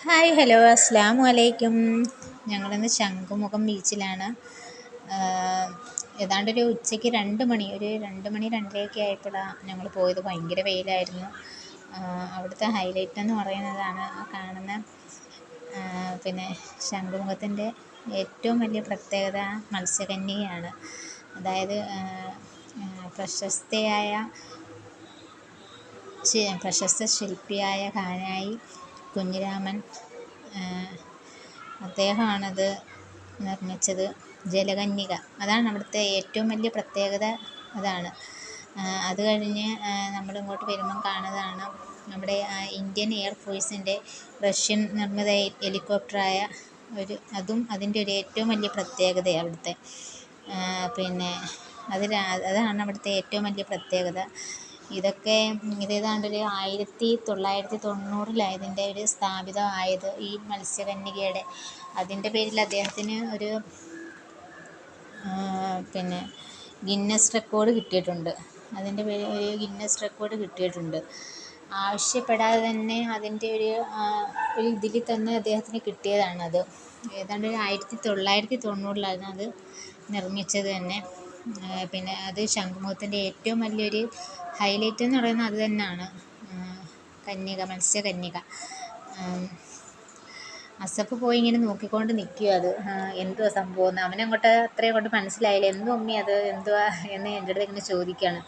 Hi hello അസ്സാം വലൈക്കും ഞങ്ങളിന്ന് ശംഖുമുഖം ബീച്ചിലാണ്. ഏതാണ്ട് ഒരു ഉച്ചയ്ക്ക് രണ്ട് മണി ഒരു രണ്ട് മണി രണ്ടരയൊക്കെ ആയപ്പോഴാണ് ഞങ്ങൾ പോയത്. ഭയങ്കര വെയിലായിരുന്നു. അവിടുത്തെ ഹൈലൈറ്റ് എന്ന് പറയുന്നതാണ് കാണുന്ന പിന്നെ ശംഖുമുഖത്തിന്റെ ഏറ്റവും വലിയ പ്രത്യേകത മത്സ്യകന്യകയാണ് അതായത് പ്രശസ്തയായ പ്രശസ്ത ശില്പിയായ കാനായി കുഞ്ഞിരാമൻ അദ്ദേഹമാണത് നിർമ്മിച്ചത് ജലകന്യക. അതാണ് അവിടുത്തെ ഏറ്റവും വലിയ പ്രത്യേകത അതാണ്. അത് കഴിഞ്ഞ് നമ്മളിങ്ങോട്ട് വരുമ്പം കാണുന്നതാണ് നമ്മുടെ ഇന്ത്യൻ എയർഫോഴ്സിന്റെ റഷ്യൻ നിർമ്മിത ഹെലികോപ്റ്ററായ ഒരു അതും അതിന്റെ ഒരു ഏറ്റവും വലിയ പ്രത്യേകത അവിടുത്തെ. പിന്നെ അതിൽ അതാണ് അവിടുത്തെ ഏറ്റവും വലിയ പ്രത്യേകത. ഇതൊക്കെ ഇത് ഏതാണ്ടൊരു ആയിരത്തി തൊള്ളായിരത്തി തൊണ്ണൂറിലാണ് ഇതിന്റെ ഒരു സ്ഥാപിതമായത് ഈ മത്സ്യകന്യകയുടെ. അതിന്റെ പേരിൽ അദ്ദേഹത്തിന് ഒരു പിന്നെ ഗിന്നസ് റെക്കോർഡ് കിട്ടിയിട്ടുണ്ട്. അതിന്റെ പേരിൽ ഒരു ഗിന്നസ് റെക്കോർഡ് കിട്ടിയിട്ടുണ്ട്. ആവശ്യപ്പെടാതെ തന്നെ അതിന്റെ ഒരു ഒരു ഇതിൽ തന്നെ അദ്ദേഹത്തിന് കിട്ടിയതാണത് ഏതാണ്ട് ഒരു ആയിരത്തി തൊള്ളായിരത്തി തൊണ്ണൂറിലായിരുന്നു അത് നിർമ്മിച്ചത് തന്നെ. പിന്നെ അത് ശംഖുമുഖത്തിന്റെ ഏറ്റവും വലിയൊരു ഹൈലൈറ്റ് എന്ന് പറയുന്നത് അത് തന്നെയാണ്. കന്യക മത്സ്യകന്യക അസഫ് പോയി ഇങ്ങനെ നോക്കിക്കൊണ്ട് നിൽക്കുക അത്. എന്തുവാ സംഭവം അവനങ്ങോട്ട് അത്രയും അങ്ങോട്ട് മനസ്സിലായില്ല. എന്തോ അമ്മി അത്? എന്തുവാ? എന്ന് എന്റെ അടുത്ത് ഇങ്ങനെ ചോദിക്കുകയാണ്.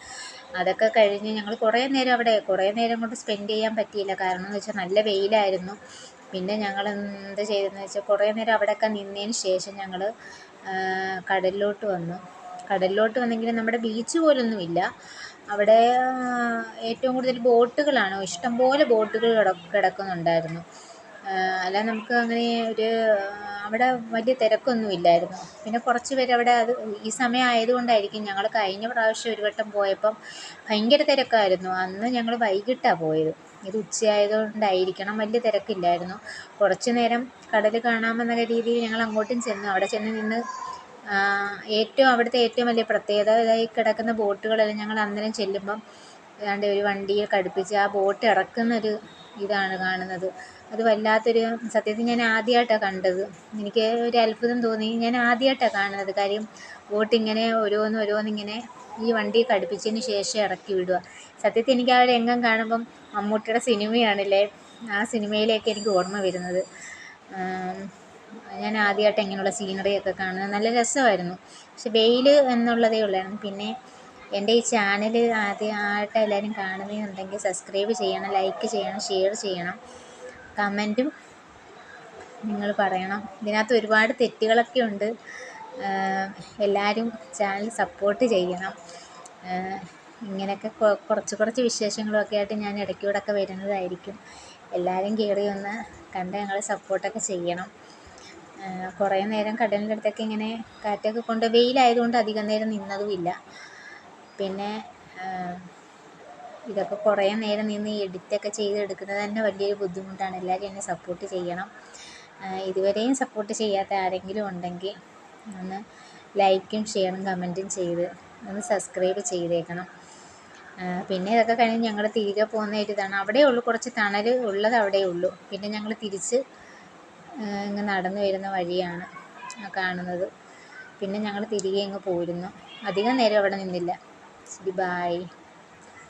അതൊക്കെ കഴിഞ്ഞ് ഞങ്ങൾ കുറേ നേരം അവിടെ. കുറേ നേരം കൊണ്ട് സ്പെൻഡ് ചെയ്യാൻ പറ്റിയില്ല. കാരണം എന്ന് വെച്ചാൽ നല്ല വെയിലായിരുന്നു. പിന്നെ ഞങ്ങൾ എന്ത് ചെയ്തെന്ന് വെച്ചാൽ കുറേ നേരം അവിടെയൊക്കെ നിന്നതിന് ശേഷം ഞങ്ങൾ കടലിലോട്ട് വന്നു. കടലിലോട്ട് വന്നെങ്കിലും നമ്മുടെ ബീച്ച് പോലൊന്നുമില്ല. അവിടെ ഏറ്റവും കൂടുതൽ ബോട്ടുകളാണ്. ഇഷ്ടംപോലെ ബോട്ടുകൾ കിടക്കുന്നുണ്ടായിരുന്നു. അല്ലാതെ നമുക്ക് അങ്ങനെ ഒരു അവിടെ വലിയ തിരക്കൊന്നും ഇല്ലായിരുന്നു. പിന്നെ കുറച്ച് പേര് അവിടെ അത് ഈ സമയം ആയതുകൊണ്ടായിരിക്കും ഞങ്ങൾ കഴിഞ്ഞ പ്രാവശ്യം ഒരു വട്ടം പോയപ്പം ഭയങ്കര തിരക്കായിരുന്നു. അന്ന് ഞങ്ങൾ വൈകിട്ടാണ് പോയത്. ഇത് ഉച്ചയായതുകൊണ്ടായിരിക്കണം വലിയ തിരക്കില്ലായിരുന്നു. കുറച്ച് നേരം കടൽ കാണാമെന്നുള്ള രീതിയിൽ ഞങ്ങൾ അങ്ങോട്ടും ചെന്നു. അവിടെ ചെന്ന് നിന്ന് ഏറ്റവും അവിടുത്തെ ഏറ്റവും വലിയ പ്രത്യേകത ഈ കിടക്കുന്ന ബോട്ടുകളെല്ലാം ഞങ്ങൾ അന്നേരം ചെല്ലുമ്പം ഏതാണ്ട് ഒരു വണ്ടിയിൽ ഘടിപ്പിച്ച് ആ ബോട്ട് ഇറക്കുന്നൊരു ഇതാണ് കാണുന്നത്. അത് വല്ലാത്തൊരു സത്യത്തിൽ ഞാൻ ആദ്യമായിട്ടാണ് കണ്ടത്. എനിക്ക് ഒരു അത്ഭുതം തോന്നി. ഞാൻ ആദ്യമായിട്ടാണ് കാണുന്നത്. കാര്യം ബോട്ട് ഇങ്ങനെ ഓരോന്ന് ഓരോന്നിങ്ങനെ ഈ വണ്ടി ഘടിപ്പിച്ചതിന് ശേഷം ഇറക്കി വിടുക സത്യത്തിൽ എനിക്ക് ആ രംഗം കാണുമ്പം മമ്മൂട്ടിയുടെ സിനിമയാണല്ലേ ആ സിനിമയിലേക്ക് എനിക്ക് ഓർമ്മ വരുന്നത്. ഞാൻ ആദ്യമായിട്ട് ഇങ്ങനെയുള്ള സീനറിയൊക്കെ കാണുന്നത്. നല്ല രസമായിരുന്നു. പക്ഷെ വെയിൽ എന്നുള്ളതേ ഉള്ളായിരുന്നു. പിന്നെ എന്റെ ഈ ചാനൽ ആദ്യമായിട്ട് എല്ലാവരും കാണുന്നതെന്നുണ്ടെങ്കിൽ സബ്സ്ക്രൈബ് ചെയ്യണം ലൈക്ക് ചെയ്യണം ഷെയർ ചെയ്യണം കമന്റും നിങ്ങൾ പറയണം. ഇതിനകത്ത് ഒരുപാട് തെറ്റുകളൊക്കെ ഉണ്ട്. എല്ലാവരും ചാനൽ സപ്പോർട്ട് ചെയ്യണം. ഇങ്ങനെയൊക്കെ കുറച്ച് കുറച്ച് വിശേഷങ്ങളൊക്കെ ആയിട്ട് ഞാൻ ഇടയ്ക്കൂടെയൊക്കെ വരുന്നതായിരിക്കും. എല്ലാവരും കയറി ഒന്ന് കണ്ട് ഞങ്ങളെ സപ്പോർട്ടൊക്കെ ചെയ്യണം. കുറേ നേരം കടലിന്റെ അടുത്തൊക്കെ ഇങ്ങനെ കാറ്റൊക്കെ കൊണ്ട് വെയിലായതുകൊണ്ട് അധികം നേരം നിന്നതുമില്ല. പിന്നെ ഇതൊക്കെ കുറേ നേരം നിന്ന് എഡിറ്റൊക്കെ ചെയ്തെടുക്കുന്നത് തന്നെ വലിയൊരു ബുദ്ധിമുട്ടാണ്. എല്ലാവരും എന്നെ സപ്പോർട്ട് ചെയ്യണം. ഇതുവരെയും സപ്പോർട്ട് ചെയ്യാത്ത ആരെങ്കിലും ഉണ്ടെങ്കിൽ ഒന്ന് ലൈക്കും ഷെയറും കമന്റും ചെയ്ത് ഒന്ന് സബ്സ്ക്രൈബ് ചെയ്തേക്കണം. പിന്നെ ഇതൊക്കെ കഴിഞ്ഞ് ഞങ്ങൾ തിരികെ പോകുന്ന ഒരു ഇതാണ്. അവിടെ ഉള്ളൂ. കുറച്ച് തണൽ ഉള്ളത് അവിടെ ഉള്ളൂ. പിന്നെ ഞങ്ങൾ തിരിച്ച് ഇങ്ങ് നടന്നു വരുന്ന വഴിയാണ് കാണുന്നത്. പിന്നെ ഞങ്ങൾ തിരികെ ഇങ്ങ് പോരുന്നു. അധികം നേരം അവിടെ നിന്നില്ല. ശരി ബായ്